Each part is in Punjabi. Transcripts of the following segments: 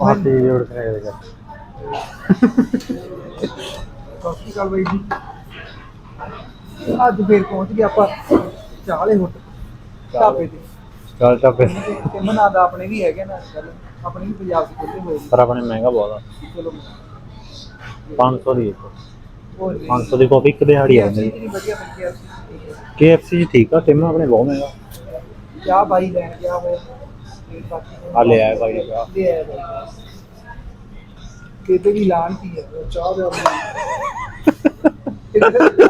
ਪਾਰਟੀ ਦੀ ਉੜ ਕੇ ਕਰ ਸਤਿ ਸ਼੍ਰੀ ਅਕਾਲ ਬਾਈ ਜੀ। ਅੱਜ ਫੇਰ ਪਹੁੰਚ ਗਏ ਆਪਾਂ ਚਾਲੇ ਹੁੱਟ ਢਾਬੇ ਤੇ। ਚੱਲ ਚੱਪੇ ਤੇ ਮਨਾ ਦਾ ਆਪਣੇ ਵੀ ਹੈਗੇ ਨਾ ਅੱਜ ਕੱਲ੍ਹ ਆਪਣੇ ਵੀ ਪੰਜਾਬ ਦੇ ਖੁੱਲੇ ਹੋਏ ਨੇ। ਪਰ ਆਪਣੇ ਮਹਿੰਗਾ ਬਹੁਤ ਆ। ਚਲੋ। 500 ਦੀ ਇੱਕ। ਹੋਰ 500 ਦੀ ਕਾਪੀ ਇੱਕ ਦਿਹਾੜੀ ਆ ਜੀ ਜਾਂਦੀ ਵਧੀਆ ਵਧੀਆ ਸੀ KFC ਠੀਕ ਆ ਟਿਮ ਆਪਣੇ ਬਹੁਤ ਮਹਿੰਗਾ। ਚਾਹ ਬਾਈ ਲੈਣ ਗਿਆ ਹੋਇਆ। ਆ ਲੈ ਆਇਆ ਬਾਈ ਦਾ ਲੈ ਆਇਆ ਬਾਈ ਕਿਤੇ ਵੀ ਲਾਣ ਕੀ ਹੈ ਚਾਹ ਦੇ ਆਪਣੇ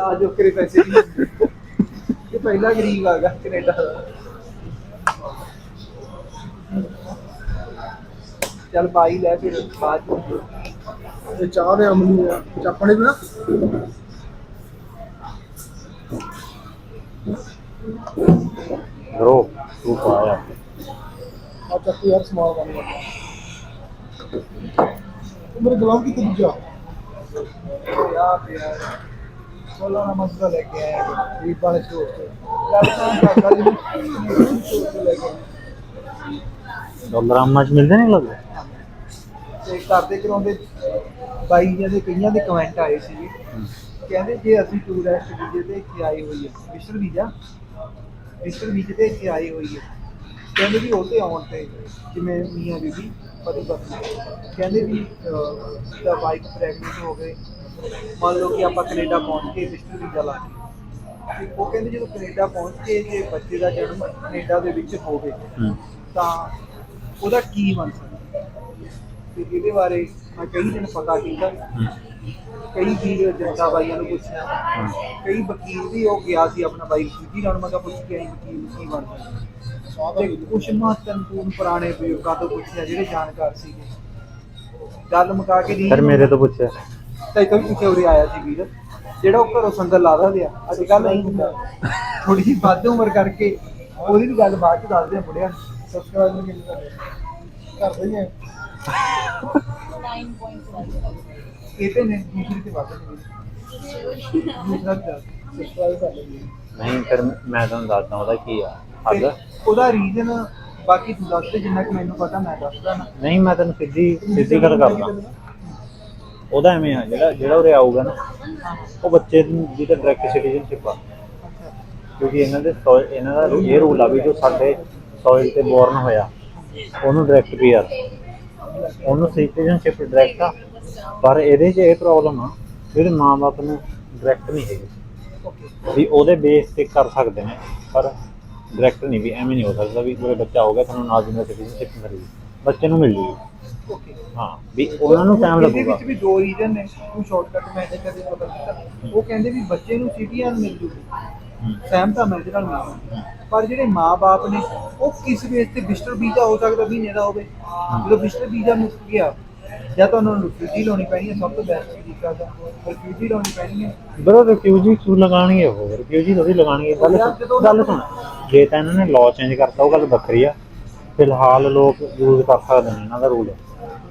ਆ ਜੋ ਕਰੇ ਪੈਸੇ ਨਹੀਂ ਹੁੰਦੇ। ਇਹ ਪਹਿਲਾ ਗਰੀਬ ਆ ਗਿਆ ਕੈਨੇਡਾ ਦਾ। ਚੱਲ ਬਾਈ ਲੈ ਫਿਰ ਬਾਅਦ ਚ ਇਹ ਚਾਹ ਦੇ ਅਮਲੀ ਆ। ਚਾਪਣੇ ਵੀ ਨਾ। ਬ్రో ਤੂੰ ਪਾਇਆ ਆ ਚੱਕੀ ਯਾਰ ਸਮਾਲ ਬਣ ਗਿਆ। ਇਹ ਮੇਰੇ ਗਲਾਮ ਕਿੱਥੇ ਦੂਜਾ ਯਾਰ ਪਿਆ ਸੋਲਾ ਨਾ ਮਸਲਾ ਲੈ ਕੇ ਆਇਆ ਗਰੀਬ ਵਾਲੇ ਸਟੋਰ ਤੋਂ ਤਾਂ ਤੋਂ। ਡਾਲਰਾਂ ਚ ਮਿਲਦੇ ਨਹੀਂ ਲੱਗਦੇ ਤੇ ਕਰਦੇ ਕਰਾਉਂਦੇ। ਬਾਈ ਜੀ ਦੇ ਕਈਆਂ ਦੇ ਕਮੈਂਟ ਆਏ ਸੀਗੇ। ਕਹਿੰਦੇ ਜੇ ਅਸੀਂ ਟੂਰਿਸਟ ਵੀਜ਼ੇ ਤੇ ਇੱਥੇ ਆਏ ਹੋਈ ਹੈ ਵਿਸ਼ਰ ਵੀਜ਼ਾ ਵਿਸ਼ਰ ਵੀਜ਼ੇ ਤੇ ਇੱਥੇ ਆਏ ਹੋਈ ਹੈ ਕਹਿੰਦੇ ਵੀ ਉਹ ਤੇ ਆਉਣ ਤੇ ਜਿਵੇਂ ਮੀਆਂ ਬੀਬੀ ਪਤੀ ਪਤਨੀ ਕਹਿੰਦੇ ਵੀ ਦਾ ਵਾਈਫ ਪ੍ਰੈਗਨੈਂਟ ਹੋ ਗਏ। ਮੰਨ ਲਓ ਕਿ ਆਪਾਂ ਕੈਨੇਡਾ ਪਹੁੰਚ ਕੇ ਵਿਸ਼ਰ ਵੀਜ਼ਾ ਲਾ ਕੇ ਤੇ ਉਹ ਕਹਿੰਦੇ ਜਦੋਂ ਕੈਨੇਡਾ ਪਹੁੰਚ ਕੇ ਜੇ ਬੱਚੇ ਦਾ ਜਨਮ ਕੈਨੇਡਾ ਦੇ ਵਿੱਚ ਹੋਵੇ ਤਾਂ ਉਹਦਾ ਕੀ ਬਣ ਸਕਦਾ? ਤੇ ਇਹਦੇ ਬਾਰੇ ਮੈਂ ਕਈ ਦਿਨ ਪਤਾ ਕੀਤਾ। ਕਈ ਵੀਰ ਜਨਤਾ ਬਾਈਆਂ ਨੂੰ ਪੁੱਛਿਆ। ਕਈ ਵਕੀਲ ਵੀ ਉਹ ਗਿਆ ਸੀ ਆਪਣਾ ਬਾਈ ਜੀ ਨਾਲ ਮੈਂ ਕਿਹਾ ਪੁੱਛ ਕੇ ਆਈ ਵਕੀਲ ਕੀ ਬਣਦਾ ਤੇ ਕੁਝ ਮਹੱਤਵਪੂਰਨ ਪੁਰਾਣੇ ਬਜ਼ੁਰਗਾਂ ਤੋਂ ਪੁੱਛਿਆ ਜਿਹੜੇ ਜਾਣਕਾਰ ਸੀਗੇ। ਗੱਲ ਮੁਕਾ ਕੇ ਨਹੀਂ ਸਰ ਮੇਰੇ ਤੋਂ ਪੁੱਛਿਆ। ਤੇ ਤੋਂ ਕਿਥੇ ਉਰੇ ਆਇਆ ਸੀ ਵੀਰ ਜਿਹੜਾ ਉਹ ਘਰੋਂ ਸੰਗਲ ਲਾਦਾ ਦਿਆ ਅੱਜ ਕੱਲ ਨਹੀਂ ਹੁੰਦਾ। ਥੋੜੀ ਜਿਹੀ ਵੱਧ ਉਮਰ ਕਰਕੇ ਉਹਦੀ ਵੀ ਗੱਲ ਬਾਅਦ ਚ ਦੱਸਦੇ ਆ ਬੁੜਿਆ ਸਬਸਕ੍ਰਾਈਬਰ ਕਰਦੇ। ਆ। ਇਹਦੇ ਨੇ ਦੂਸਰੀ ਤੇ ਨਹੀਂ ਦੂਸਰਾ ਸਬਸਕ੍ਰਾਈਬ ਮੈਂ ਤੁਹਾਨੂੰ ਦੱਸਦਾ ਉਹਦਾ ਕੀ ਆ ਹੱਦ ਉਹਦਾ ਰੀਜ਼ਨ ਬਾਕੀ ਤੂੰ ਦੱਸ ਦੇ ਜਿੰਨਾ ਕਿ ਮੈਨੂੰ ਪਤਾ ਮੈਂ ਦੱਸਦਾ ਨਹੀਂ ਮੈਂ ਤੈਨੂੰ ਸਿੱਧੀ ਸਿੱਧੀ ਗੱਲ ਕਰਦਾ। ਉਹਦਾ ਐਵੇਂ ਆ ਜਿਹੜਾ ਜਿਹੜਾ ਉਰੇ ਆਊਗਾ ਨਾ ਉਹ ਬੱਚੇ ਦੀ ਜਿਹਦਾ ਡਾਇਰੈਕਟ ਸਿਟੀਜ਼ਨਸ਼ਿਪ ਆ। ਕਿਉਂਕਿ ਇਹਨਾਂ ਦੇ ਇਹਨਾਂ ਦਾ ਇਹ ਰੂਲ ਆ ਵੀ ਜੋ ਸਾਡੇ ਸੋਇਲ ਤੇ ਬੋਰਨ ਹੋਇਆ ਉਹਨੂੰ ਡਾਇਰੈਕਟ ਪੀਆਰ ਉਹਨੂੰ ਸਿਟੀਜ਼ਨਸ਼ਿਪ ਡਾਇਰੈਕਟ ਆ ਪਰ ਇਹਦੇ 'ਚ ਇਹ ਪ੍ਰੋਬਲਮ ਆ ਵੀ ਉਹਦੇ ਮਾਂ-ਬਾਪ ਨੂੰ ਡਾਇਰੈਕਟ ਨਹੀਂ ਹੈਗੀ। ਵੀ ਉਹਦੇ ਬੇਸ ਤੇ ਕਰ ਸਕਦੇ ਨੇ ਪਰ ਡਾਇਰੈਕਟ ਨਹੀਂ ਵੀ ਐਵੇਂ ਨਹੀਂ ਹੋ ਸਕਦਾ ਵੀ ਕੋਈ ਬੱਚਾ ਹੋ ਗਿਆ ਤੁਹਾਨੂੰ ਨਾਲ ਦੀ ਨਾਲ ਸਿਟੀਜ਼ਨਸ਼ਿਪ ਮਿਲ ਬੱਚੇ ਨੂੰ ਮਿਲ ਜੂਗੀ। ਓਕੇ ਹਾਂ ਵੀ ਉਹਨਾਂ ਨੂੰ ਟਾਈਮ ਇਹਦੇ ਲੱਗੂਗਾ। ਵਿੱਚ ਵੀ ਦੋ ਰੀਜ਼ਨ ਨੇ ਤੂੰ ਸ਼ਾਰਟਕਟ ਮੈਂ ਤੇ ਕਦੇ ਪਤਾ ਕੀਤਾ ਉਹ ਕਹਿੰਦੇ ਵੀ ਬੱਚੇ ਨੂੰ ਸਿਟੀਜ਼ਨ ਮਿਲ ਜੂਗੀ। ਹੂੰ। ਸਹਿਮਤਾ ਮੈਂ ਇਹਦੇ ਨਾਲ ਮਿਲ ਪਰ ਜਿਹੜੇ ਮਾਪੇ ਨੇ ਉਹ ਕਿਸ ਬੇਸ ਤੇ ਵਿਜ਼ਟਰ ਵੀਜ਼ਾ ਹੋ ਸਕਦਾ ਮਹੀਨੇ ਦਾ ਹੋਵੇ। ਜਦੋਂ ਵਿਜ਼ਟਰ ਵੀਜ਼ਾ ਮੁੱਕ ਗਿਆ ਜਾਂ ਤਾਂ ਉਹਨਾਂ ਨੂੰ ਰਿਫਿਊਜੀ ਲਾਉਣੀ ਪੈਣੀ ਹੈ ਸਭ ਤੋਂ ਬੈਸਟ ਤਰੀਕਾ ਤਾਂ। ਰਿਫਿਊਜੀ ਲਾਉਣੀ ਪੈਣੀ ਹੈ। ਬਰੋ ਰਿਫਿਊਜੀ ਕਿਉਂ ਲਗਾਣਗੇ ਉਹ ਰਿਫਿਊਜੀ ਤੁਸੀਂ ਲਗਾਣਗੇ ਗੱਲ ਯਾਰ ਜਦੋਂ ਗੱਲ ਸੁਣ। ਜੇ ਤਾਂ ਇਹਨਾਂ ਨੇ ਲਾਅ ਚੇਂਜ ਕਰਤਾ ਉਹ ਗੱਲ ਵੱਖਰੀ ਆ। ਫਿਲਹਾਲ ਲੋਕ ਯੂਜ਼ ਕਰ ਸਕਦੇ ਨੇ ਇਹਨਾਂ ਦਾ ਰੂਲ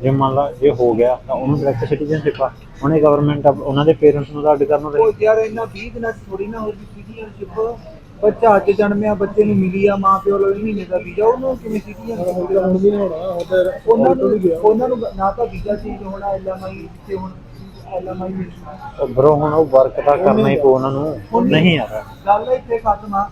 ਜੇ ਮੰਨ ਲਾ ਜੇ ਹੋ ਗਿਆ ਤਾਂ ਉਹਨੂੰ ਡਾਇਰੈਕਟ ਸਿਟੀਜ਼ਨਸ਼ਿਪ ਆ। ਉਹਨੇ ਗਵਰਨਮੈਂਟ ਉਹਨਾਂ ਦੇ ਪੇਰੈਂਟਸ ਨੂੰ ਅੱਡ ਕਰਨ ਦੇ ਉਹ ਯਾਰ ਇਹਨਾਂ 20 ਦਿਨਾਂ 'ਚ ਥੋੜੀ ਨਾ ਹੋਊਗੀ ਸਿਟੀਜ਼ਨਸ਼ਿਪ ਬੱਚਾ ਅੱਜ ਜਨਮਿਆ ਬੱਚੇ ਨੂੰ ਮਿਲੀ ਆ ਮਾਂ ਪਿਓ ਲਈ ਮਹੀਨੇ ਦਾ ਵੀਜ਼ਾ ਉਹਨੂੰ ਕਿਵੇਂ ਸਿਟੀਜ਼ਨ ਤਾਂ ਤਾਂ ਉਹਨਾਂ ਤੋਂ ਨੂੰ ਉਹਨਾਂ ਨੂੰ ਨਾ ਤਾਂ ਵੀਜ਼ਾ ਚੇਂਜ ਹੋਣਾ ਐਲਐਮਆਈ ਜਿੱਥੇ ਹੁਣ ਐਲਐਮਆਈ ਮਿਲਣਾ ਬਰੋ ਹੁਣ ਉਹ ਵਰਕ ਤਾਂ ਕਰਨਾ ਹੀ ਪਊ ਉਹਨਾਂ ਨੂੰ। ਨਹੀਂ ਯਾਰ ਗੱਲ ਇੱਥੇ ਖਤਮ ਆ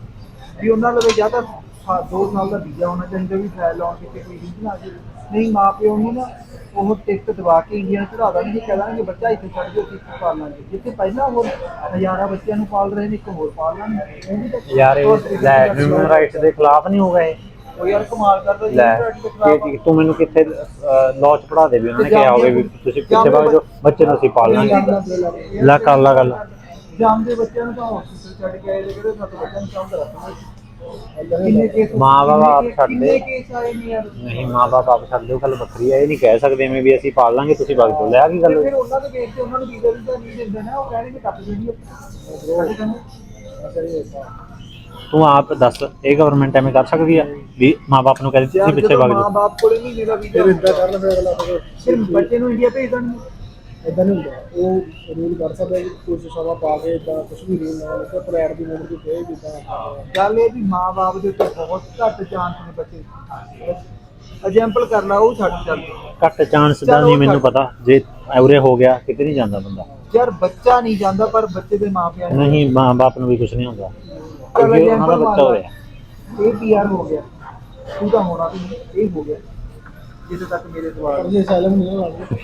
ਵੀ ਉਹਨਾਂ ਲਵੇ ਜਾਂ ਤਾਂ ਸਾ- ਦੋ ਸਾਲ ਦਾ ਵੀਜ਼ਾ ਹੋਣਾ ਚਾਹੀਦਾ ਵੀ ਟ੍ਰਾਇਲ ਲਾਉਣ ਕਿਤੇ ਕੋਈ ਰੀਜ਼ਨ ਆ ਜਾਵੇ ਨਹੀਂ ਮਾਂ ਪਿਓ ਨੂੰ ਨਾ ਉਹ ਟਿਕਟ ਦਵਾ ਕੇ ਇੰਡੀਆ ਨੂੰ ਚੜਾ ਦੇਣਗੇ ਕਹਿ ਦੇਣਗੇ ਬੱਚਾ ਇੱਥੇ ਛੱਡ ਦਿਓ ਇੱਥੇ ਪਾਲ ਲਾਂਗੇ। ਜਿੱਥੇ ਪਹਿਲਾਂ ਹੋਰ ਹਜ਼ਾਰਾਂ ਬੱਚਿਆਂ ਨੂੰ ਪਾਲ ਰਹੇ ਨੇ ਇੱਕ ਹੋਰ ਪਾਲ ਲਾਂਗੇ। ਉਹ ਵੀ ਤਾਂ ਯਾਰ ਇਹ ਹਿਊਮਨ ਰਾਈਟਸ ਦੇ ਖਿਲਾਫ ਨਹੀਂ ਹੋਗਾ ਇਹ। ਉਹ ਯਾਰ ਕਮਾਲ ਕਰਦਾ ਜੀ। ਕੀ- ਤੂੰ ਮੈਨੂੰ ਕਿੱਥੇ ਲਾਅ ਚ ਪੜਾ ਦੇ ਵੀ ਉਹਨਾਂ ਨੇ ਕਿਹਾ ਹੋਵੇ ਵੀ ਤੁਸੀਂ ਪਿੱਛੇ ਭਾਗ ਜਾਓ ਬੱਚੇ ਨੂੰ ਅਸੀਂ ਪਾਲ ਲਾਂਗੇ। ਲੈ ਕਰ ਲਾ ਗੱਲ ਜਾਂਦੇ ਬੱਚਿਆਂ ਨੂੰ ਤਾਂ ਹਸਪੀਟਲ ਛੱਡ ਕੇ ਆਏ ਤੇ ਕਿਹੜੇ ਸੱਤ ਬੱਚਿਆਂ ਨੂੰ ਕੰਮ ਕਰਾਂਗੇ ਕਿੰਨੇ ਕੇਸ ਮਾਂ-ਬਾਪ ਆਪ ਛੱਡ ਦੇ। ਕਿੰਨੇ ਕੇਸ ਆਏ ਨੇ ਯਾਰ? ਨਹੀਂ ਮਾਂ-ਬਾਪ ਆਪ ਛੱਡ ਦਿਓ ਗੱਲ ਵੱਖਰੀ ਹੈ ਇਹ ਨਹੀਂ ਕਹਿ ਸਕਦੇ ਐਵੇਂ ਵੀ ਅਸੀਂ ਪਾਲ ਲਾਂਗੇ ਤੁਸੀਂ ਵਗ ਜਾਓ ਲੈ ਆ ਕੀ ਗੱਲ? ਤੇ ਹੋਈ? ਫਿਰ ਉਹਨਾਂ ਦੇ ਬੇਸ ਤੇ ਉਹਨਾਂ ਨੂੰ ਵੀਜ਼ਾ ਵੀਜ਼ਾ ਨਹੀਂ ਦਿੰਦੇ ਨਾ ਉਹ ਕਹਿਣਗੇ ਕੱਟ ਵੀਡੀਓ ਤੂੰ ਆਪ ਦੱਸ ਇਹ ਗਵਰਨਮੈਂਟ ਐਵੇਂ ਕਰ ਸਕਦੀ ਆ ਵੀ ਮਾਂ-ਬਾਪ ਨੂੰ ਕਹਿੰਦੇ ਤੁਸੀਂ ਪਿੱਛੇ ਵਗ ਮਾਂ ਜਾਓ। ਬਾਪ ਕੋਲੇ ਮਹੀਨੇ ਦਾ ਵੀਜ਼ਾ ਫਿਰ ਇਦਾਂ ਕਰਨ ਫਿਰ ਅਗਲਾ ਫਿਰ ਸਿਰਫ ਬੱਚੇ ਨੂੰ ਇੰਡੀਆ ਭੇਜ ਦੇਣਗੇ। ਇਦਾਂ ਨਹੀਂ ਹੁੰਦਾ। ਉਹ ਰੂਲ ਕਰ ਸਕਦਾ ਕਿ ਕੁਝ ਸਮਾਂ ਪਾ ਕੇ ਇਦਾਂ ਕੁਝ ਵੀ ਨਹੀਂ ਨਾ ਕਿ ਪਲੇਟ ਦੀ ਉਮਰ ਦੀ ਕਹੇ ਜਿੱਦਾਂ ਗੱਲ ਇਹ ਵੀ ਮਾਂ ਬਾਪ ਦੇ ਉੱਤੇ ਬਹੁਤ ਘੱਟ ਚਾਂਸ ਨੇ ਬੱਚੇ। ਐਗਜ਼ਾਮਪਲ ਕਰ ਲਾ ਉਹ ਛੱਡ ਚੱਲ। ਘੱਟ ਚਾਂਸ ਦਾ ਨਹੀਂ ਮੈਨੂੰ ਪਤਾ। ਜੇ ਐਵਰੇ ਹੋ ਗਿਆ ਕਿਤੇ ਨਹੀਂ ਜਾਂਦਾ ਬੰਦਾ। ਯਾਰ ਬੱਚਾ ਨਹੀਂ ਜਾਂਦਾ ਪਰ ਬੱਚੇ ਦੇ ਮਾਪਿਆਂ ਨੇ ਨਹੀਂ। ਮਾਂ ਬਾਪ ਨੂੰ ਵੀ ਕੁਝ ਨਹੀਂ ਹੁੰਦਾ। ਕਿਉਂਕਿ ਉਹਨਾਂ ਦਾ ਬੱਚਾ ਹੋ ਰਿਹਾ ਇਹ ਪੀਆਰ ਹੋ ਗਿਆ। ਤੂੰ ਤਾਂ ਹੋਣਾ ਵੀ ਨਹੀਂ, ਇਹ ਹੋ ਗਿਆ। ਜਿੱਥੇ ਤੱਕ ਮੇਰੇ ਸਵਾਲ ਜੇ ਸਾਲਮ ਨਹੀਂ ਨਾ ਲੱਗਦਾ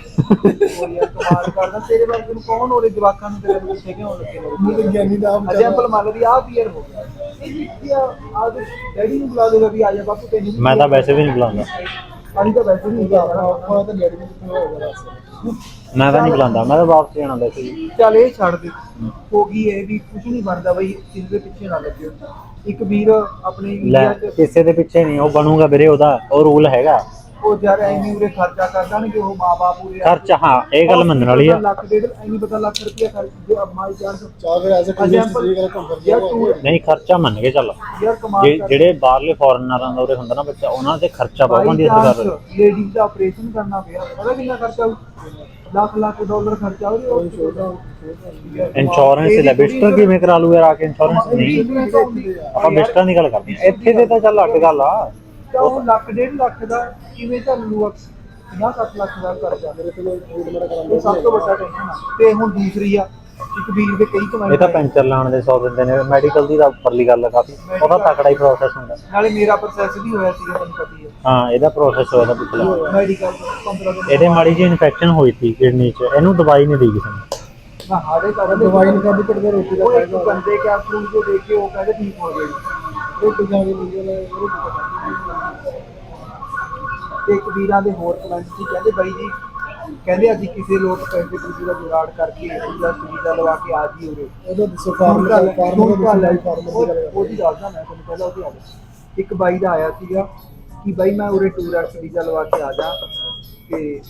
ਉਹ ਯਾਰ ਕਮਾਲ ਕਰਦਾ ਤੇਰੇ ਵਰਗੇ ਨੂੰ ਕੌਣ ਉਹਦੇ ਜਵਾਕਾਂ ਨੂੰ ਤੇਰੇ ਨੂੰ ਕਿਉਂ ਲੱਗੇ ਉਹ ਤਾਂ ਗਿਆਨੀ ਦਾ ਆਪ ਐਗਜ਼ਾਮਪਲ ਮੰਨ ਲਈ ਆਹ ਪੀਆਰ ਹੋ ਗਿਆ। ਇਹ ਜਿੱਤੀ ਆ ਆ ਡੈਡੀ ਨੂੰ ਬੁਲਾ ਦੇਗਾ ਵੀ ਆ ਜਾ ਬਾਪੂ ਤੈਨੂੰ ਮੈਂ ਤਾਂ ਵੈਸੇ ਵੀ ਨਹੀਂ ਬੁਲਾਉਂਦਾ। ਅਸੀਂ ਤਾਂ ਵੈਸੇ ਨਹੀਂ ਜਾਣਾ ਆਪਣਾ ਤਾਂ ਡੈਡੀ ਨੂੰ ਹੋਗਾ ਦੱਸ। ਮੈਂ ਤਾਂ ਨਹੀਂ ਬੁਲਾਉਂਦਾ ਮੈਂ ਤਾਂ ਵਾਪਸ ਜਾਣਾ ਵੈਸੇ ਚੱਲ ਇਹ ਛੱਡ ਦੇ। ਹੋ ਗਈ ਇਹ ਵੀ ਕੁਝ ਨਹੀਂ ਬਣਦਾ ਬਈ ਇਸ ਦੇ ਪਿੱਛੇ ਨਾ ਲੱਗਿਓ ਇੱਕ ਵੀਰ ਆਪਣੇ ਇੰਡੀਆ 'ਚ ਕਿਸੇ ਦੇ ਪਿੱਛੇ ਨਹੀਂ ਉਹ ਬਣੂਗਾ ਵੀਰੇ ਉਹਦਾ ਉਹ ਰੂਲ ਹੈਗਾ। ਉਹ ਯਾਰ ਐਵੇਂ ਉਰੇ ਖਰਚਾ ਕਰ ਦੇਣਗੇ ਉਹ ਮਾਪੇ ਉਰੇ ਖਰਚ ਹਾਂ ਇਹ ਗੱਲ ਮੰਨਣ ਵਾਲੀ ਆ। ਲੱਖ ਡੇਢ ਐਵੇਂ ਪਤਾ ਲੱਖ ਰੁਪਇਆ ਖਰਚ ਜੇ ਮਾਈ ਜਾਨ ਚਾਹ ਫਿਰ ਐਸੇ ਕੋਈ Example, ਸਹੀ ਗੱਲ ਕੰਮ ਕਰ ਯਾਰ ਤੂੰ ਨਹੀਂ ਖਰਚਾ ਮੰਨ ਕੇ ਚੱਲ। ਯਾਰ ਕਮਾਲ ਜੇ- ਜਿਹੜੇ ਬਾਹਰਲੇ ਫੋਰਨਰਾਂ ਦਾ ਉਰੇ ਹੁੰਦਾ ਨਾ ਬੱਚਾ ਉਹਨਾਂ ਤੇ ਖਰਚਾ ਬਹੁਤ ਹੁੰਦੀ ਹੈ ਸਰਕਾਰ ਵੱਲੋਂ। ਲੇਡੀਜ਼ ਦਾ ਆਪਰੇਸ਼ਨ ਕਰਨਾ ਪਿਆ ਪਤਾ ਕਿੰਨਾ ਖਰਚਾ ਹੋਊ ਲੱਖ ਲੱਖ ਡਾਲਰ ਖਰਚਾ ਉਹਦੇ ਉਹ? ਇੰਸ਼ੋਰੈਂਸ ਲੈ ਬਿਸਟਰ ਕਿਵੇਂ ਕਰਾ ਲੂ ਯਾਰ ਆ ਕੇ ਇੰਸ਼ੋਰੈਂਸ ਨਹੀਂ। ਆਪਾਂ ਬਿਸਟਰਾਂ ਦੀ ਗੱਲ ਕਰਦੇ ਹਾਂ ਇੱਥੇ ਦੇ ਤਾਂ ਚੱਲ ਅੱਡ ਗੱਲ ਆ। ਤਾਂ ਉਹ ਲੱਖ ਡੇਢ ਲੱਖ ਦਾ ਕਿਵੇਂ ਚੱਲ ਲੂਗਾ 50 ਲੱਖ ਦਾ ਕਰਜ਼ਾ ਮੇਰੇ ਕੋਲ ਫੂਡ ਮੇਰਾ ਕਰਾਂਗੇ ਸਭ ਤੋਂ ਵੱਡਾ ਟੈਨਸ਼ਨ ਆ। ਤੇ ਹੁਣ ਦੂਸਰੀ ਆ ਇੱਕ ਵੀਰ ਦੇ ਕਈ ਕਮਾਈ ਇਹ ਤਾਂ ਪੈਂਚਰ ਲਾਉਣ ਦੇ 100 ਦਿੰਦੇ ਨੇ। ਮੈਡੀਕਲ ਦੀ ਤਾਂ ਉੱਪਰਲੀ ਗੱਲ ਆ ਕਾਫੀ। ਉਹਦਾ ਤਕੜਾ ਹੀ ਪ੍ਰੋਸੈਸ ਹੁੰਦਾ। ਨਾਲੇ ਮੇਰਾ ਪ੍ਰੋਸੈਸ ਵੀ ਹੋਇਆ ਸੀਗਾ ਤੁਹਾਨੂੰ ਪਤਾ ਹੀ ਹੈ ਹਾਂ ਇਹਦਾ ਪ੍ਰੋਸੈਸ ਹੋਇਆ ਤਾਂ ਪਿਛਲਾ ਮੈਡੀਕਲ 15 ਦਿਨ ਇਹਦੇ ਮਾੜੀ ਜਿਹੀ ਇਨਫੈਕਸ਼ਨ ਹੋਈ ਸੀ ਕਿਡਨੀ 'ਚ। ਇਹਨੂੰ ਦਵਾਈ ਨਹੀਂ ਦੇਈ ਕਿਸੇ ਨੇ। ਮੈਂ ਹਾੜੇ ਕਰ ਦਵਾਈ ਨਹੀਂ ਖਾਦੀ ਕੱਢਦੇ ਰੋਟੀ ਦਾ ਉਹ ਇੱਕ ਬੰਦੇ ਕੈਪਸੂਲ ਜੋ ਦੇ ਕੇ ਉਹ ਕਹਿੰਦੇ ਠੀਕ ਹੋ ਜਾਏਗੀ ਰੋਟੀ ਖਾ ਕੇ ਬੰਦੇ ਨੇ ਰੋਟੀ ਤੇ ਇੱਕ ਵੀਰਾਂ ਦੇ ਹੋਰ ਕਮੈਂਟ ਸੀ ਕਹਿੰਦੇ ਬਾਈ ਜੀ ਕਹਿੰਦੇ ਅਸੀਂ ਕਿਸੇ ਲੋਕ ਪੈਸੇ ਪੂਰੀ ਦਾ ਜੁਗਾੜ ਕਰਕੇ ਪੂਰਾ ਵੀਜ਼ਾ ਲਵਾ ਕੇ ਆ ਜੀ ਉਰੇ। ਉਹਦਾ ਦੱਸੋ ਫਾਰਮ ਦਾ ਫਾਰਮ ਦਾ ਫਾਰਮ ਦੀ ਉਹਦੀ ਦੱਸਦਾ ਮੈਂ ਤੁਹਾਨੂੰ ਪਹਿਲਾਂ ਉਹਦੀ ਆ ਇੱਕ ਬਾਈ ਦਾ ਆਇਆ ਸੀਗਾ ਕਿ ਬਾਈ ਮੈਂ ਉਰੇ ਟੂਰਿਸਟ ਵੀਜ਼ਾ ਲਵਾ ਕੇ ਆ ਜਾ। ਤੇ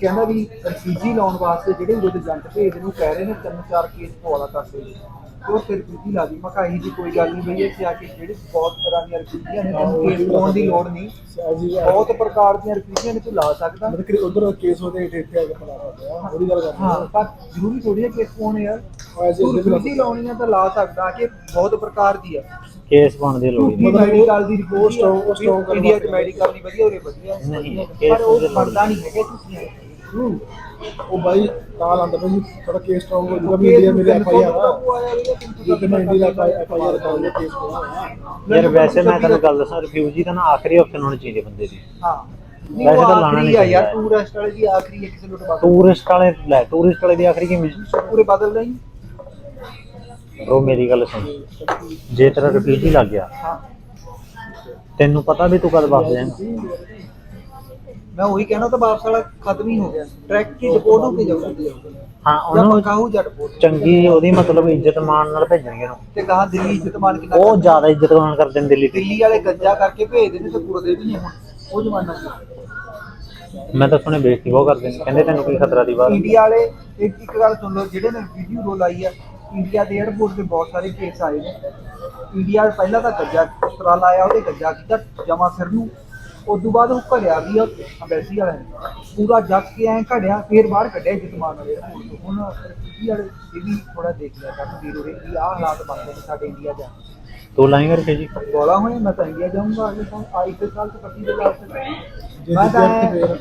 ਕਹਿੰਦਾ ਵੀ ਰਫਿਊਜੀ ਲਾਉਣ ਵਾਸਤੇ ਜਿਹੜੇ ਉਹਦੇ ਏਜੰਟ ਭੇਜਦੇ ਨੂੰ ਕਹਿ ਰਹੇ ਨੇ ਤਿੰਨ ਚਾਰ ਕੇਸ ਪਵਾਲਾ ਕਰਦੇ ਨੇ ਤੇ ਉਹ ਫਿਰ ਰਫਿਊਜੀ ਲਾ ਦੀ। ਮੈਂ ਕਿਹਾ ਇਹੀ ਜੀ ਕੋਈ ਗੱਲ ਨਹੀਂ ਬਈ ਇੱਥੇ ਆ ਕੇ ਜਿਹੜੇ ਬਹੁਤ ਤਰ੍ਹਾਂ ਦੀਆਂ ਰਫਿਊਜੀਆਂ ਨੇ ਤੁਹਾਨੂੰ ਕੇਸ ਪਾਉਣ ਦੀ ਲੋੜ ਨਹੀਂ। ਬਹੁਤ ਪ੍ਰਕਾਰ ਦੀਆਂ ਰਫਿਊਜੀਆਂ ਨੇ ਤੂੰ ਲਾ ਸਕਦਾ। ਮਤਲਬ ਕਿ ਉਧਰ ਕੇਸ ਹੋਦੇ ਇੱਥੇ ਇੱਥੇ ਆ ਕੇ ਪੜਾ ਸਕਦੇ ਉਹਦੀ ਗੱਲ ਕਰਦੇ ਹਾਂ ਪਰ ਜ਼ਰੂਰੀ ਥੋੜੀ ਹੈ ਕੇਸ ਪਾਉਣੇ ਯਾਰ। ਤੂੰ ਰਫਿਊਜੀ ਲਾਉਣੀ ਆ ਤਾਂ ਲਾ ਸਕਦਾ ਕਿ ਬਹੁਤ ਪ੍ਰਕਾਰ ਦੀ ਆ। ਕੇਸ ਪਾਉਣ ਦੀ ਲੋੜ ਨਹੀਂ। ਮਤਲਬ ਮੈਡੀਕਲ ਦੀ ਉਹ strong ਕਰਨ ਇੰਡੀਆ ਚ। ਮੈਡੀਕਲ ਦੀ ਵਧੀਆ ਉਰੇ ਵਧੀਆ। ਨਹੀਂ, ਪਰ ਉਹ ਬਣਦਾ ਨਹੀਂ ਹੈਗਾ ਤੁਸੀਂ ਹੂੰ। ਉਹ ਬਾਈ ਤਾਂ ਲੰਦਾ ਭਾਈ ਥੋੜਾ ਕੇਸ ਸਟਰੋਂਗ ਹੋ ਜਾਊਗਾ ਵੀ ਇੰਡੀਆ ਮੇਰੇ ਐਫ ਆਈ ਆਰ ਜਿੱਦ ਮੈਂ ਇੰਡੀਆ ਦਾ ਐਫ ਆਈ ਆਰ ਕਰਾਂਗੇ ਕੇਸ ਕੋਲ ਯਾਰ ਵੈਸੇ ਮੈਂ ਤੁਹਾਨੂੰ ਗੱਲ ਦੱਸਾਂ ਰਿਫਿਊਜੀ ਦਾ ਨਾ ਆਖਰੀ ਆਪਸ਼ਨ ਹੋਣੀ ਚਾਹੀਦੀ ਬੰਦੇ ਦੀ। ਹਾਂ। ਵੈਸੇ ਤਾਂ ਆਖਰੀ ਨਹੀਂ ਆ ਯਾਰ ਚਾਹੀਦਾ। ਟੂਰਿਸਟ ਵਾਲੇ ਦੀ ਆਖਰੀ ਹੈ ਕਿਸੇ ਨੂੰ ਟੂਰਿਸਟ ਵਾਲੇ ਲੈ ਟੂਰਿਸਟ ਵਾਲੇ ਦੀ ਆਖਰੀ ਕਿਵੇਂ? ਪੂਰੇ ਬਦਲ ਨਹੀਂ ਉਹ ਮੇਰੀ ਗੱਲ ਸੁਣ। ਜੇ ਤੇਰਾ ਰਿਫਿਊਜੀ ਲੱਗ ਗਿਆ ਹਾਂ। ਤੈਨੂੰ ਪਤਾ ਵੀ ਤੂੰ ਕਦ ਵਾਪਸ ਜਾਏਂਗਾ ਮੈਂ ਉਹੀ ਕਹਿਣਾ ਤਾਂ ਵਾਪਸ ਵਾਲਾ ਖਤਮ ਹੀ ਹੋ ਗਿਆ। ਟਰੈਕ ਕੀ ਡਿਪੋਰਟ ਹੋ ਕੇ ਜਾਊਗਾ। ਹਾਂ ਉਹਨੂੰ ਪੱਕਾ ਹੋ ਜਾ ਡਿਪੋਰਟ ਚੰਗੀ ਉਹਦੀ ਮਤਲਬ ਇੱਜ਼ਤ ਮਾਣ ਨਾਲ ਭੇਜਣਗੇ ਉਹਨੂੰ ਤੇ ਕਹਾ ਦਿੱਲੀ ਇੱਜ਼ਤ ਮਾਨ ਕਿੰਨਾ ਉਹ। ਜ਼ਿਆਦਾ ਇੱਜ਼ਤ ਮਾਣ ਕਰਦੇ ਨੇ ਦਿੱਲੀ ਤੇ। ਦਿੱਲੀ ਵਾਲੇ ਗੱਜਾ ਕਰਕੇ ਭੇਜਦੇ ਨੇ ਤੇ ਪੁਰਦੇ ਵੀ ਨਹੀਂ ਹੁਣ। ਉਹ ਜ਼ਮਾਨਾ ਸੀ। ਮੈਂ ਤਾਂ ਸੁਣੇ ਬੇਇੱਜ਼ਤੀ ਬਹੁਤ ਕਰਦੇ ਨੇ। ਕਹਿੰਦੇ ਤੈਨੂੰ ਕੀ ਖਤਰਾ ਦੀ ਬਾਤ ਇੰਡੀਆ ਵਾਲੇ ਇੱਕ ਇੱਕ ਗੱਲ ਸੁਣ ਲਓ ਜਿਹੜੇ ਨੇ ਵੀਡੀਓ ਰੋਲ ਆਈ ਆ ਇੰਡੀਆ ਦੇ 에ਅਰਪੋਰਟ ਤੇ ਬਹੁਤ ਸਾਰੇ ਕੇਸ ਆਏ ਨੇ। ਇੰਡੀਆ ਪਹਿਲਾਂ ਤਾਂ ਗੱਜਾ ਤਰਾ ਲਾਇਆ ਉਹਦੇ ਗੱਜਾ ਕੀਤਾ ਜਮਾ ਸਿਰ ਨੂੰ। ਉਸ ਤੋਂ ਬਾਅਦ ਉਹ ਘੜਿਆ ਵੀ ਆ ਅੰਬੈਸੀ ਵਾਲਿਆਂ ਨੇ। ਪੂਰਾ ਜੱਜ ਕੇ ਐ ਘੜਿਆ ਫੇਰ ਬਾਹਰ ਕੱਢਿਆ ਜਿਤਮਾਨ ਵਾਲੇ airport ਤੋਂ ਹੁਣ ਰਫਿਊਜੀ ਵਾਲੇ ਇਹ ਵੀ ਥੋੜਾ ਦੇਖ ਲਿਆ ਕਰਨ ਵੀਰ ਉਰੇ ਕੀ ਆਹ ਹਾਲਾਤ ਬਣਦੇ ਨੇ ਸਾਡੇ ਇੰਡੀਆ ਦੇ। ਤੂੰ ਲਾਏਂਗਾ ਰਿਫਿਊਜੀ ਗੋਲਾ ਹੋਏ ਮੈਂ ਤਾਂ ਇੰਡੀਆ ਜਾਊਂਗਾ ਅਗਲੇ ਸਾਲ ਆ ਇੱਕ ਸਾਲ ਤੋਂ ਕੱਟੀ ਦੇ ਲਾਸਟ ਜੇ ਮੈਂ ਤਾਂ ਫੇਰ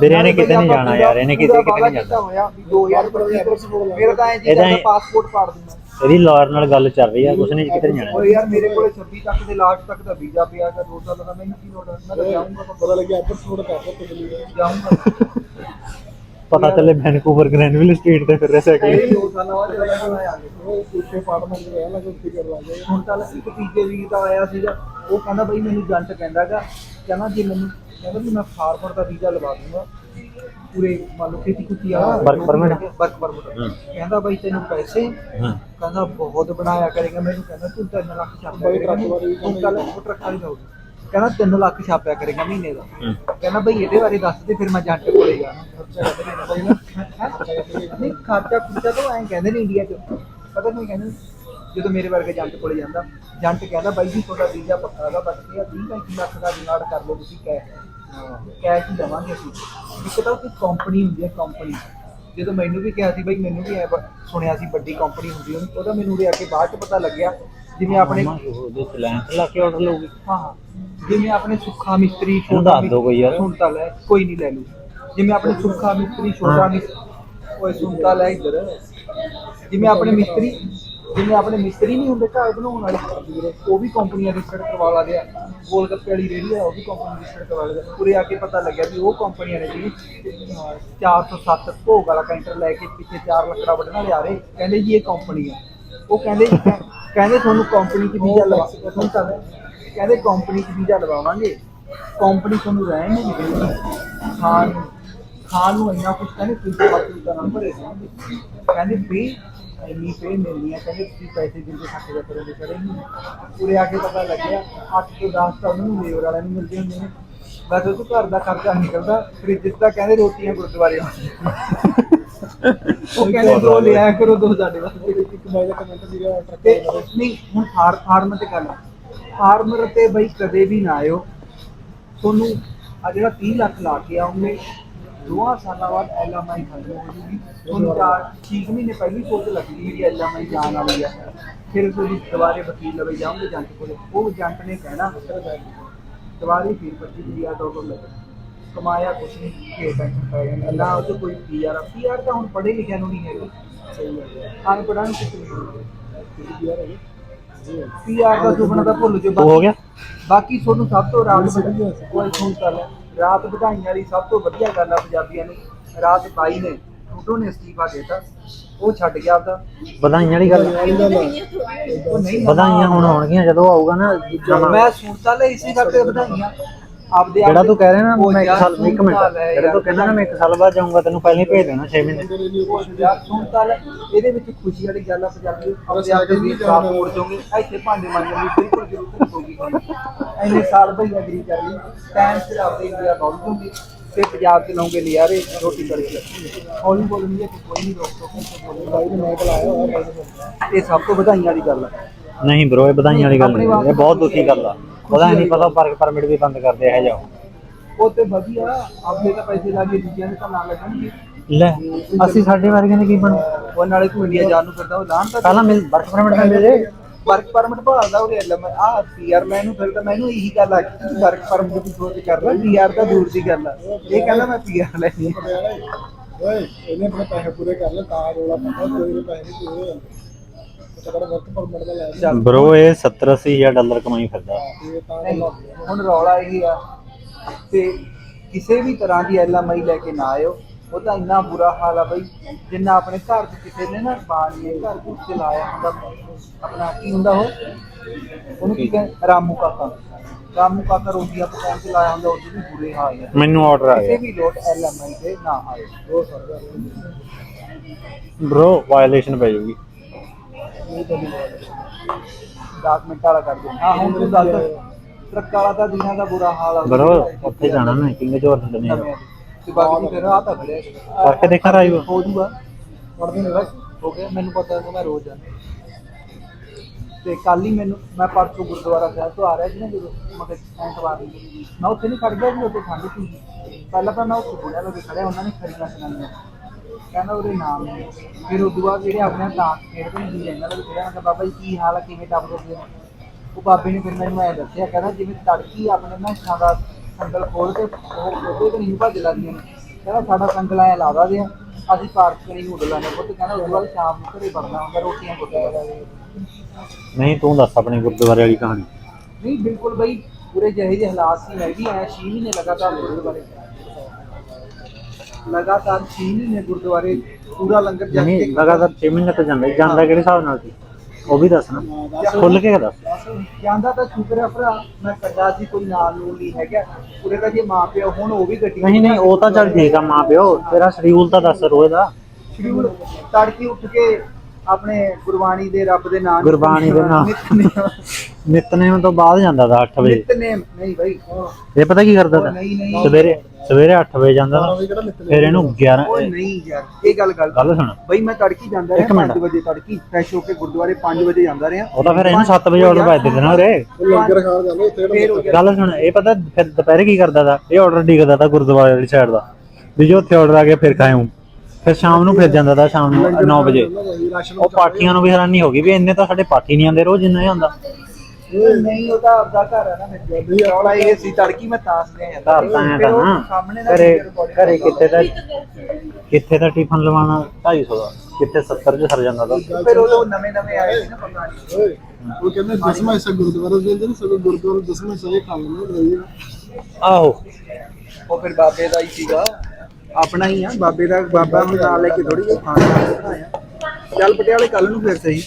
ਵੀਰੇ ਇਹਨੇ ਕਿਤੇ ਨਹੀਂ ਜਾਣਾ ਯਾਰ ਇਹਨੇ ਕਿਤੇ ਕਿਤੇ ਨਹੀਂ ਜਾਣਾ। ਹੋਇਆ ਵੀ 2025 ਮੇਰਾ ਤਾਂ ਐ ਜੀ ਇਹਦਾ ਇਹ- ਪਾਸਪੋਰਟ ਪਾੜ ਦਿੰਦਾ। ਇਹਦੀ ਲਾਇਰ ਨਾਲ ਗੱਲ ਚੱਲ ਰਹੀ ਆ ਕੁਛ ਨਹੀਂ ਨਹੀਂ ਜਾਣਾ? ਓਏ ਯਾਰ ਮੇਰੇ ਕੋਲੇ 26 ਤੱਕ ਦੇ ਲਾਸਟ ਤੱਕ ਦਾ ਵੀਜ਼ਾ ਪਿਆ ਗਾ ਦੋ ਸਾਲ ਦਾ ਮੈਨੂੰ ਕੀ ਲੋੜ ਹੈ ਮੈਂ ਤਾਂ ਜਾਊਂਗਾ ਪਤਾ ਲੱਗਿਆ ਆਪਰ ਥੋੜਾ ਕਰ ਦੋ ਦਾ ਜਾਊਂਗਾ। ਪਤਾ ਚੱਲੇ ਵੈਨਕੂਵਰ ਗ੍ਰੈਨਵਿਲ ਸਟਰੀਟ ਤੇ ਫਿਰ ਰਹੇ ਸਾਈਕਲ ਇਹ ਦੋ ਸਾਲਾਂ ਬਾਅਦ ਚਲਾ ਜਾਣਾ ਆ ਗਿਆ ਉਹ ਉੱਥੇ ਪਾਰਟਨਰ ਦੇ ਰਹਿ ਲੱਗੇ ਫਿਕਰ ਲਾ ਗਏ ਹੁਣ ਤਾਂ ਇੱਕ ਤੀਜੇ ਵੀਰ ਦਾ ਆਇਆ ਸੀਗਾ ਉਹ ਕਹਿੰਦਾ ਬਈ ਮੈਨੂੰ ਜੰਟ ਕਹਿੰਦਾਗਾ ਕਹਿੰਦਾ ਜੇ ਮੈਨੂੰ ਕਹਿੰਦਾ ਵੀ ਮੈਂ ਫਾਰਮਰ ਦਾ ਵੀਜ਼ਾ ਲਵਾ ਦੂੰਗਾ। ਪੂਰੇ ਮੰਨ ਲਓ ਖੇਤੀ ਕੁੱਤੀ ਆ Work permit? Work permit. ਕਹਿੰਦਾ ਬਈ ਤੈਨੂੰ ਪੈਸੇ ਹਾਂ। ਕਹਿੰਦਾ ਬਹੁਤ ਬਣਾਇਆ ਕਰੇਗਾ ਮੈਨੂੰ ਕਹਿੰਦਾ ਤੂੰ 3 ਲੱਖ ਛਾਪਿਆ ਕਰੇਗਾ ਤੂੰ ਕੱਲ ਟਰੱਕ ਵਾਲੀ ਦਾ ਹੋਊਗਾ ਕਹਿੰਦਾ 3 ਲੱਖ ਛਾਪਿਆ ਕਰੇਗਾ ਮਹੀਨੇ ਦਾ। ਕਹਿੰਦਾ ਬਈ ਇਹਦੇ ਬਾਰੇ ਦੱਸ ਦੇ ਫਿਰ ਮੈਂ ਜੱਟ ਕੋਲੇ ਜਾਣਾ ਖਰਚਾ ਕਰਦੇ ਨੇ ਬਈ ਨਾ ਨਹੀਂ ਖਰਚਾ ਖੁਰਚਾ ਤਾਂ ਐਂ ਕਹਿੰਦੇ ਨੇ ਇੰਡੀਆ 'ਚ। ਪਤਾ ਨਹੀਂ ਕਹਿੰਦੇ ਜਦੋਂ ਮੇਰੇ ਵਰਗੇ ਜੰਟ ਕੋਲੇ ਜਾਂਦਾ ਜੰਟ ਕਹਿੰਦਾ ਬਾਈ ਜੀ ਤੁਹਾਡਾ ਵੀਜ਼ਾ ਪੱਕਾ ਹੈਗਾ ਬਸ ਇਹ 20 35 ਲੱਖ ਦਾ ਜੁਗਾੜ ਕਰ ਲਓ ਤੁਸੀਂ ਕੈਸ਼ ਕੈਸ਼ ਹੀ ਦੇਵਾਂਗੇ ਅਸੀਂ। ਇੱਕ ਤਾਂ ਉੱਥੇ ਕੰਪਨੀ ਹੁੰਦੀ ਹੈ ਕੰਪਨੀ ਜਦੋਂ ਮੈਨੂੰ ਵੀ ਕਿਹਾ ਸੀ ਬਈ ਮੈਨੂੰ ਵੀ ਐ ਸੁਣਿਆ ਸੀ ਵੱਡੀ ਕੰਪਨੀ ਹੁੰਦੀ ਹੈ ਉਹਦਾ ਮੈਨੂੰ ਉਰੇ ਆ ਕੇ ਬਾਅਦ ਚ ਪਤਾ ਲੱਗਿਆ ਜਿਵੇਂ ਆਪਣੇ ਉਹਦੇ ਲੈਂਸ ਲਾ ਕੇ ਆਰਡਰ ਲਊਗੀ ਹਾਂ ਹਾਂ ਜਿਵੇਂ ਆਪਣੇ ਸੁੱਖਾ ਮਿਸਤਰੀ ਦੱਸ ਦਿਓ ਕੋਈ ਯਾਰ। ਸੁਣਤਾ ਲੈ ਕੋਈ ਨਹੀਂ ਲੈ ਲੂ ਜਿਵੇਂ ਆਪਣੇ ਸੁੱਖਾ ਮਿਸਤਰੀ ਛੋਟਾ। ਮਿਸਤਰੀ ਓਏ ਸੁਣਤਾ ਲੈ ਇੱਧਰ ਜਿਵੇਂ ਆਪਣੇ ਮਿਸਤਰੀ ਜਿਵੇਂ ਆਪਣੇ ਮਿਸਤਰੀ ਨਹੀਂ ਹੁੰਦੇ, ਘਰ ਬਣਾਉਣ ਵਾਲੇ ਉਹ ਵੀ ਕੰਪਨੀਆਂ ਰਜਿਸਟਰਡ ਕਰਵਾ ਲਾ ਗਿਆ। ਗੋਲ ਵਾਲੀ ਰੇਹੜੀ ਆ, ਉਹ ਵੀ ਕੰਪਨੀ ਰਜਿਸਟਰਡ ਕਰਵਾ ਲਿਆ ਪੂਰੇ ਆ ਕੇ ਪਤਾ ਲੱਗਿਆ ਵੀ ਉਹ ਕੰਪਨੀਆਂ ਨੇ ਜੀ 407 ਭੋਗ ਵਾਲਾ ਕੈਂਟਰ ਲੈ ਕੇ ਪਿੱਛੇ 4 ਲੱਕੜਾ ਵੱਢਣਾ ਲਿਆ ਰਹੇ। ਕਹਿੰਦੇ ਜੀ ਇਹ ਕੰਪਨੀ ਆ। ਉਹ ਕਹਿੰਦੇ ਕਹਿੰਦੇ ਤੁਹਾਨੂੰ ਕੰਪਨੀ 'ਚ ਵੀਜ਼ਾ ਲਵਾ ਸੁਣ ਤਾਂ ਕਹਿੰਦੇ ਕੰਪਨੀ 'ਚ ਵੀਜ਼ਾ ਲਵਾਵਾਂਗੇ। ਕੰਪਨੀ ਤੁਹਾਨੂੰ ਰਹਿਣ ਨਹੀਂ ਦੇਣੀ ਖਾਣ ਨੂੰ ਖਾਣ ਨੂੰ ਇੰਨਾ ਕੁਝ ਕਹਿੰਦੇ, ਤੁਸੀਂ ਬਾਕੀ ਦਾ ਨੰਬਰ ਹੈ ਕਹਿੰਦੇ ਵੀ ਇੰਨੀ ਪੇ ਮਿਲਣੀ ਹੈ ਕਹਿੰਦੇ ਤੁਸੀਂ ਪੈਸੇ ਦਿੰਦੇ ਖਾਤੇ ਦਾ ਕਰੋਗੇ ਕਰੇ ਨਹੀਂ ਪੂਰੇ ਆ ਕੇ ਪਤਾ ਲੱਗਿਆ 8 ਤੋਂ 10 ਤਾਂ ਉਹਨੂੰ ਲੇਬਰ ਵਾਲਿਆਂ ਨੂੰ ਮਿਲਦੇ ਹੁੰਦੇ ਨੇ। ਬਸ ਉਹ ਤੋਂ ਘਰ ਦਾ ਖਰਚਾ ਨਿਕਲਦਾ ਫ੍ਰਿਜ ਤਾਂ ਕਹਿੰਦੇ ਰੋਟੀਆਂ ਗੁਰਦੁਆਰੇ ਉਹ ਕਹਿੰਦੇ ਦੋ ਲਿਆ ਕਰੋ ਦੋ ਸਾਡੇ ਵਾਸਤੇ। ਇੱਕ ਬਾਈ ਦਾ ਕਮੈਂਟ ਸੀਗਾ ਤੇ ਨਹੀਂ ਹੁਣ ਫਾਰ ਫਾਰਮ ਤੇ ਗੱਲ ਫਾਰਮਰ ਤੇ ਬਈ ਕਦੇ ਵੀ ਨਾ ਆਇਓ। ਤੁਹਾਨੂੰ ਆ ਜਿਹੜਾ 30 ਲੱਖ ਲਾ ਕੇ ਆਉਂਗੇ ਦੋਆਂ ਸਾਲਾਂ ਬਾਅਦ ਐਲਐਮਆਈ ਖਤਮ ਹੋ ਜੂਗੀ ਤੁਹਾਨੂੰ ਚਾਰ 6 ਮਹੀਨੇ ਪਹਿਲਾਂ ਹੀ ਸੋਚ ਲੱਗੀ ਜਿਹੜੀ ਐਲਐਮਆਈ ਜਾਣ ਵਾਲੀ ਆ ਫਿਰ ਤੁਸੀਂ ਦੁਬਾਰੇ ਵਕੀਲ ਲਵੇ ਜਾਓਗੇ ਜੰਟ ਕੋਲੇ ਉਹ ਜੰਟ ਨੇ ਕਹਿਣਾ ਦੁਬਾਰੇ ਫਿਰ 25000 ਡਾਲਰ ਲੱਗੇ। ਕਮਾਇਆ ਕੁਛ ਨਹੀਂ ਕਿ ਪੈਸੇ ਪੈ ਜਾਂਦੇ। ਨਾ ਉਹ ਕੋਈ ਪੀਆਰ ਪੀਆਰ ਤਾਂ ਹੁਣ ਪੜ੍ਹੇ ਲਿਖਿਆ ਨੂੰ ਨਹੀਂ ਹੈਗੀ। ਸਹੀ ਹੈ। ਅਨਪੜ੍ਹਾਂ ਨੂੰ ਕਿਤੇ ਨਹੀਂ ਹੈਗੀ। ਪੀਆਰ ਦਾ ਸੁਪਨਾ ਤਾਂ ਭੁੱਲ ਜੋ ਉਹ ਹੋ ਗਿਆ। ਬਾਕੀ ਤੁਹਾਨੂੰ ਸਭ ਤੋਂ ਰਾਤ ਕੋਈ ਸੁਣ ਕਰ ਲੈ ਰਾਤ ਵਧਾਈਆਂ ਵਾਲੀ ਸਭ ਤੋਂ ਵਧੀਆ ਗੱਲ ਆ ਪੰਜਾਬੀਆਂ ਨੂੰ। ਰਾਤ ਬਾਈ ਨੇ ਟੂਟੋ ਨੇ ਅਸਤੀਫਾ ਦੇਤਾ। ਉਹ ਛੱਡ ਗਿਆ ਆਪਦਾ। ਵਧਾਈਆਂ ਵਾਲੀ ਗੱਲ ਉਹ ਨਹੀਂ ਵਧਾਈਆਂ ਹੁਣ ਆਉਣਗੀਆਂ ਜਦੋਂ ਆਊਗਾ ਨਾ ਮੈਂ ਸੁਣਤਾ ਲੈ ਇਸੇ ਕਰਕੇ ਵਧਾਈਆਂ। ਆਪਦੇ ਜਿਹੜਾ ਤੂੰ ਕਹਿ ਰਿਹਾ ਨਾ ਮੈਂ ਇੱਕ ਯਾਰ ਸਾਲ ਇੱਕ ਮਿੰਟ। ਜਿਹੜਾ ਤੂੰ ਕਹਿੰਦਾ ਨਾ ਮੈਂ ਇੱਕ ਸਾਲ ਬਾਅਦ ਜਾਊਂਗਾ ਤੈਨੂੰ ਪਹਿਲਾਂ ਹੀ ਭੇਜ ਦੇਣਾ 6 ਮਹੀਨੇ। ਯਾਰ ਸੁਣਤਾ ਲੈ ਇਹਦੇ ਵਿੱਚ ਖੁਸ਼ੀ ਵਾਲੀ ਗੱਲ ਆ ਪੰਜਾਬੀ ਆਪਦੇ ਆਪ ਦੇ ਵੀ ਸਾਫ਼ ਮੋੜ ਦੋਗੇ ਇੱਥੇ ਭਾਂਡੇ ਮਾਂਜਣ ਦੀ ਬਿਲਕੁਲ ਜ਼ਰੂਰਤ ਨਹੀਂ ਹੋਗੀ ਤੁਹਾਨੂੰ। ਇੰਨੇ ਸਾਲ ਭਈ ਅਗਰੀ ਕਰ ਲਈ ਟਾਈਮ ਸਿਰ ਆਪਦੇ ਇੰਡੀਆ ਪਹੁੰਚ ਜੂਗੀ ਤੇ ਪੰਜਾਬ ਚ ਲਾਉਂਗੇ ਲਿਆਰੇ ਰੋਟੀ ਕਰਕੇ ਹੌਲੀ ਬੋਲਣੀ ਹੈ ਕੋਈ ਨਹੀਂ ਰੋਕ ਟੋਕ ਬਾਈ ਨੇ ਮੈਂ ਬੁਲਾਇਆ ਹੋਇਆ ਇਹ ਸਭ ਤੋਂ ਵਧਾਈਆਂ ਵਾਲੀ ਗੱਲ ਆ। ਨਹੀਂ ਬ్రో ਇਹ ਵਧਾਈਆਂ ਵਾਲੀ ਗੱਲ ਨਹੀਂ। ਇਹ ਬਹੁਤ ਦੁਖੀ ਗੱਲ ਆ। ਪਤਾ ਨਹੀਂ ਪਤਾ ਵਰਕ ਪਰਮਿਟ ਵੀ ਬੰਦ ਕਰਦੇ ਇਹ ਜਾਓ ਉਹ ਤੇ ਵਧੀਆ ਆਪਦੇ ਤਾਂ ਪੈਸੇ ਲਾ ਕੇ ਦੂਜਿਆਂ ਦੇ ਤਾਂ ਨਾ ਲੱਗਣਗੇ। ਲੈ ਅਸੀਂ ਸਾਡੇ ਵਰਗਿਆਂ ਨੇ ਕੀ ਬਣ? ਉਹ ਨਾਲੇ ਤੂੰ ਇੰਡੀਆ ਜਾਣ ਨੂੰ ਫਿਰਦਾ ਉਹ ਲਾਣ ਤਾਂ ਪਹਿਲਾਂ ਮਿਲ ਵਰਕ ਪਰਮਿਟ ਮਿਲ ਜੇ। ਵਰਕ ਪਰਮਿਟ ਭਾਲਦਾ ਉਹ ਐਲ ਆ ਪੀਆਰ ਮੈਨੂੰ ਫਿਰ ਤਾਂ ਮੈਨੂੰ ਇਹੀ ਗੱਲ ਆ ਕਿ ਵਰਕ ਪਰਮਿਟ ਦੀ ਸੋਚ ਕਰ ਲੈ ਪੀਆਰ ਤਾਂ ਦੂਰ ਦੀ ਗੱਲ ਆ। ਇਹ ਕਹਿੰਦਾ ਮੈਂ ਪੀਆਰ ਲੈਣੀ ਹੀ। ਓਏ ਇਹਨੇ ਆਪਣੇ ਪੈਸੇ ਪੂਰੇ ਕਰ ਲਏ ਤਾਂ ਰੋਲਾ ਪਤਾ ਕੋਈ ਪੈਸੇ ਨਹੀਂ ਪੂਰੇ ਬ్రో ਇਹ 70 80 ਹਜ਼ਾਰ ਡਾਲਰ ਕਮਾਈ ਫਿਰਦਾ। ਨਹੀਂ ਹੁਣ ਰੌਲਾ ਇਹ ਆ ਤੇ ਕਿਸੇ ਵੀ ਤਰ੍ਹਾਂ ਦੀ ਐਲਐਮਆਈ ਲੈ ਕੇ ਨਾ ਆਇਓ ਉਹਦਾ ਇੰਨਾ ਬੁਰਾ ਹਾਲ ਆ ਬਈ ਜਿੰਨਾ ਆਪਣੇ ਘਰ 'ਚ ਕਿਸੇ ਨੇ ਨਾ ਬਾਣੀਏ ਘਰ ਕੁਝ ਚਲਾਇਆ ਹੁੰਦਾ ਆਪਣਾ ਕੀ ਹੁੰਦਾ ਉਹ? ਉਹਨੂੰ ਕੀ ਕਹਿੰਦੇ ਰਾਮੂ ਕਾਕਾ। ਰਾਮੂ ਕਾਕਾ ਰੋਟੀਆਂ ਪਕਾਉਣ ਚ ਲਾਇਆ ਹੁੰਦਾ ਉਹਦੇ ਵੀ ਬੁਰੇ ਹਾਲ ਆ। ਮੈਨੂੰ ਆਰਡਰ ਆ ਕਿਸੇ ਵੀ ਲੋਟ ਐਲਐਮਆਈ ਤੇ ਨਾ ਆਇਓ। ਬ్రో ਵਾਇਓਲੇਸ਼ਨ ਪੈ ਜਾਊਗੀ। ਨਹੀਂ ਤਾਂ ਨਹੀਂ 10 ਮਿੰਟ ਵਾਲਾ ਕਰ ਦੇ ਹਾਂ ਹੁਣ ਤੂੰ ਦੱਸ। ਟਰੱਕ ਵਾਲਾ ਤਾਂ ਦਿਨਾਂ ਦਾ ਬੁਰਾ ਹਾਲ ਆ ਬ్రో ਉੱਥੇ ਜਾਣਾ ਮੈਂ ਕਿੰਗ ਜੋਰ ਦਿੰਦੇ ਨੇ ਨਵਿਆਂ ਦੇ। ਤੇ ਬਾਕੀ ਫਿਰ ਆ ਤਾਂ ਖੜਿਆ ਕਰਕੇ ਦੇਖਾਂ ਰਾਈਵ ਹੋ ਜੂਗਾ। ਪੜਦੇ ਨੇ ਬਸ। ਹੋ ਗਿਆ। ਮੈਨੂੰ ਪਤਾ ਹੈ ਮੈਂ ਰੋਜ਼ ਜਾਂਦਾ। ਤੇ ਕੱਲ ਹੀ ਮੈਨੂੰ ਮੈਂ ਪਰਸੋਂ ਗੁਰਦੁਆਰਾ ਸਾਹਿਬ ਤੋਂ ਆ ਰਿਹਾ ਸੀ ਨਾ ਜਦੋਂ ਮੈਂ ਕਿਹਾ ਐਤਵਾਰ ਨੂੰ ਮੈਂ ਉੱਥੇ ਨਹੀਂ ਖੜ ਗਿਆ ਸੀ ਉੱਥੇ ਠੰਡ ਸੀ। ਪਹਿਲਾਂ ਤਾਂ ਮੈਂ ਉੱਥੇ ਬੁੜਿਆ ਲੋਕੇ ਖੜਿਆ ਉਹਨਾਂ ਨੇ ਖੜੀਆਂ ਸੁਣਾਈਆਂ। ਕਹਿੰਦਾ ਉਹਦੇ ਨਾਮ ਨੇ ਫਿਰ ਉਦੋਂ ਬਾਅਦ ਜਿਹੜੇ ਆਪਣੇ ਡਾਂਸ ਖੇਡਦੇ ਨੇ ਜੀ ਇਹਨਾਂ ਦਾ ਵੀ ਕਿਹਾ ਕਿ ਬਾਬਾ ਜੀ ਕੀ ਹਾਲ ਆ ਕਿਵੇਂ ਟੱਪ ਕਰਦੇ ਨੇ? ਉਹ ਬਾਬੇ ਨੇ ਫਿਰ ਮੈਨੂੰ ਐ ਦੱਸਿਆ ਕਹਿੰਦਾ ਜਿਵੇਂ ਤੜਕੀ ਆਪਣੇ ਨਾ ਦਾ ਸੰਗਲ ਖੋਲ ਕੇ ਉਹ ਉਹਦੇ ਤੇ ਨਹੀਂ ਭੱਜ ਲੱਗਦੀਆਂ ਨੇ ਕਹਿੰਦਾ ਸਾਡਾ ਸੰਗਲ ਐ ਲਾ ਦੇ ਅਸੀਂ ਪਾਰਕ ਕਰੀ ਹੁੱਡ ਲਾਣੇ ਪੁੱਤ ਕਹਿੰਦਾ ਉਹ ਵਾਲੀ ਸ਼ਾਮ ਨੂੰ ਘਰੇ ਵੜਨਾ ਹੁੰਦਾ ਰੋਟੀਆਂ ਕੁੱਟਿਆ ਨਹੀਂ ਤੂੰ ਦੱਸ ਆਪਣੀ ਗੁਰਦੁਆਰੇ ਵਾਲੀ ਕਹਾਣੀ। ਨਹੀਂ ਬਿਲਕੁਲ ਬਈ ਪੂਰੇ ਜਿਹੇ ਜਿਹੇ ਹਾਲਾਤ ਸੀ ਮੈਂ ਵੀ ਆਇਆ 6 ਮਹੀਨੇ ਲਗਾਤਾਰ ਗੁਰਦੁਆਰੇ। ਲਗਾਤਾਰ 6 ਮਹੀਨੇ ਗੁਰਦੁਆਰੇ ਪੂਰਾ ਲੰਗਰ ਜਾ ਨਹੀਂ ਕੇ ਲਗਾਤਾਰ 6 ਮਹੀਨੇ ਤੋਂ ਜਾਂਦਾ ਹੀ। ਜਾਂਦਾ ਕਿਹੜੇ ਹਿਸਾਬ ਨਾਲ ਸੀ? ਉਹ ਵੀ ਦੱਸ ਨਾ ਖੁੱਲ ਕੇ ਦੱਸ। ਜਾਂਦਾ ਤਾਂ ਸ਼ੁਕਰ ਹੈ ਭਰਾ ਮੈਂ ਕੱਲਾ ਸੀ ਕੋਈ ਨਾਲ ਨੂੰ ਨਹੀਂ ਹੈਗਾ। ਪੂਰੇ ਦਾ ਜੇ ਮਾਂ ਪਿਓ ਹੁਣ ਉਹ ਵੀ ਗੱਡੀ ਨਹੀਂ ਨਹੀਂ ਉਹ ਤਾਂ ਚੱਲ ਠੀਕ ਆ ਮਾਂ ਪਿਓ ਤੇਰਾ ਸ਼ਡਿਊਲ ਤਾਂ ਦੱਸ ਰੋਜ਼ ਦਾ। ਸ਼ਡਿਊਲ ਤੜਕੇ ਉੱਠ ਕੇ ਆਪਣੇ ਗੁਰਬਾਣੀ ਦੇ ਰੱਬ ਦੇ ਨਾਮ ਗੁਰਬਾਣੀ ਦੇ ਨਾਮ। ਨਿਤਨੇਮ। ਤੋਂ ਬਾਅਦ ਜਾਂਦਾ ਦਾ 8 ਵਜੇ। ਨਿਤਨੇਮ। ਨਹੀਂ ਭਾਈ ਇਹ ਪਤਾ ਕੀ ਕਰਦਾ ਤਾ? ਨਹੀਂ ਨਹੀਂ। ਸਵੇਰੇ ਸਵੇਰੇ 8 ਵਜੇ ਜਾਂਦਾ ਤਾ, ਫਿਰ ਇਹਨੂੰ 11 ਉਹ ਨਹੀਂ ਯਾਰ ਇਹ ਗੱਲ ਗੱਲ ਗੱਲ ਸੁਣ। ਬਈ ਮੈਂ ਤੜਕੀ ਜਾਂਦਾ ਰਿਹਾ ਮਿੰਟ। 5 ਵਜੇ ਤੜਕੀ ਫਰੈਸ਼ ਹੋ ਕੇ ਗੁਰਦੁਆਰੇ 5 ਵਜੇ ਜਾਂਦਾ ਰਿਹਾ। ਉਹ ਤਾਂ ਫਿਰ ਇਹਨੂੰ 7 ਵਜੇ ਆਰਡਰ ਭੇਜ ਦਿੰਦੇ ਨਾ ਉਰੇ। ਲੰਗਰ ਖਾਣ ਜਾਂਦੇ ਗੱਲ ਸੁਣ ਇਹ ਪਤਾ ਫਿਰ ਦੁਪਹਿਰੇ ਕੀ ਕਰਦਾ ਤਾ? ਇਹ ਆਰਡਰ ਡਿੱਗਦਾ ਤਾ ਗੁਰਦੁਆਰੇ ਵਾਲੀ ਸਾਈਡ ਦਾ। ਵੀ ਜੋ ਉੱਥੇ ਆਰਡਰ ਆ ਗਿਆ ਫਿਰ ਖਾਇਓ। ਫਿਰ ਸ਼ਾਮ ਨੂੰ ਫਿਰ ਜਾਂਦਾ ਤਾ ਸ਼ਾਮ ਨੂੰ 9 ਵਜੇ। ਉਹ ਪਾਠੀਆਂ ਨੂੰ ਵੀ ਹੈਰਾਨੀ ਹੋ ਗਈ ਵੀ ਇੰਨੇ ਤਾਂ ਸਾਡੇ ਪਾਠੀ ਨਹੀਂ ਆਉਂਦੇ ਰੋਜ਼ ਇੰਨਾ ਹੀ ਆਉਂਦਾ। ਨਹੀਂ ਉਹਦਾ ਆਪਦਾ ਘਰ ਹੈ ਨਾ ਮੇਰੇ ਰੌਲਾ ਇਹ ਸੀ ਤੜਕੀ ਮੈਂ ਤਾਸ ਲੈ ਜਾਂਦਾ। ਘਰ ਤਾਂ ਤਾਂ ਉਹ ਨਾ ਘਰੇ ਘਰੇ। ਕਿੱਥੇ ਦਾ ਕਿੱਥੇ ਦਾ ਟਿਫਨ ਲਵਾਉਣਾ 250 ਦਾ ਕਿੱਥੇ 70 ਚ ਸਰ ਜਾਂਦਾ ਦਾ ਫਿਰ ਉਹ ਨਵੇਂ ਨਵੇਂ ਆਏ ਸੀ ਨਾ ਪਤਾ ਨਹੀਂ ਓਏ ਉਹ ਕਹਿੰਦੇ ਦਸਵਾਂ ਹਿੱਸਾ ਗੁਰਦੁਆਰਾ ਦੇ ਦਿੰਦੇ ਨੇ ਸਗੋਂ ਗੁਰਦੁਆਰਾ ਦਸਵਾਂ ਹਿੱਸਾ ਇਹ ਕੰਮ ਨੂੰ ਰਹੀ ਆਹੋ। ਉਹ ਫਿਰ ਬਾਬੇ ਦਾ ਹੀ ਸੀਗਾ। ਆਪਣਾ ਹੀ ਆ, ਬਾਬੇ ਦਾ, ਬਾਬਾ ਨੂੰ ਨਾਲ ਲੈ ਕੇ ਥੋੜੀ ਜਿਹੀ ਖਾਣਾ ਬਣਾਇਆ। ਚੱਲ ਪਟਿਆਲੇ ਕੱਲ ਨੂੰ ਫਿਰ ਸਹੀ।